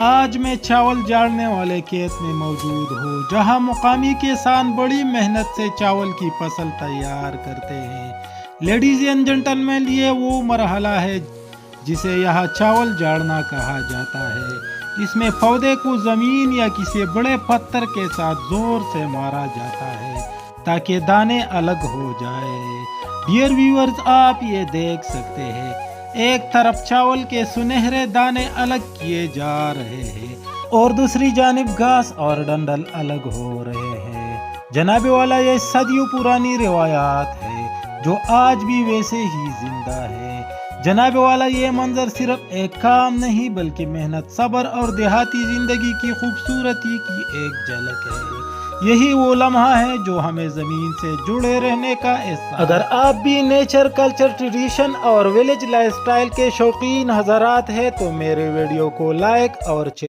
آج میں چاول جاڑنے والے کھیت میں موجود ہوں جہاں مقامی کسان بڑی محنت سے چاول کی فصل تیار کرتے ہیں۔ لیڈیز اینڈ جنٹلمین یہ وہ مرحلہ ہے جسے یہاں چاول جاڑنا کہا جاتا ہے۔ اس میں پودے کو زمین یا کسی بڑے پتھر کے ساتھ زور سے مارا جاتا ہے تاکہ دانے الگ ہو جائے ڈیئر ویورز آپ یہ دیکھ سکتے ہیں ایک طرف چاول کے سنہرے دانے الگ کیے جا رہے ہیں اور دوسری جانب گھاس اور ڈنڈل الگ ہو رہے ہیں۔ جناب والا، یہ صدیوں پرانی روایات ہے جو آج بھی ویسے ہی زندہ ہے جناب والا، یہ منظر صرف ایک کام نہیں بلکہ محنت، صبر اور دیہاتی زندگی کی خوبصورتی کی ایک جھلک ہے۔ یہی وہ لمحہ ہے جو ہمیں زمین سے جڑے رہنے کا احساس اگر آپ بھی نیچر کلچر ٹریڈیشن اور ولیج لائف سٹائل کے شوقین حضرات ہیں تو میرے ویڈیو کو لائک اور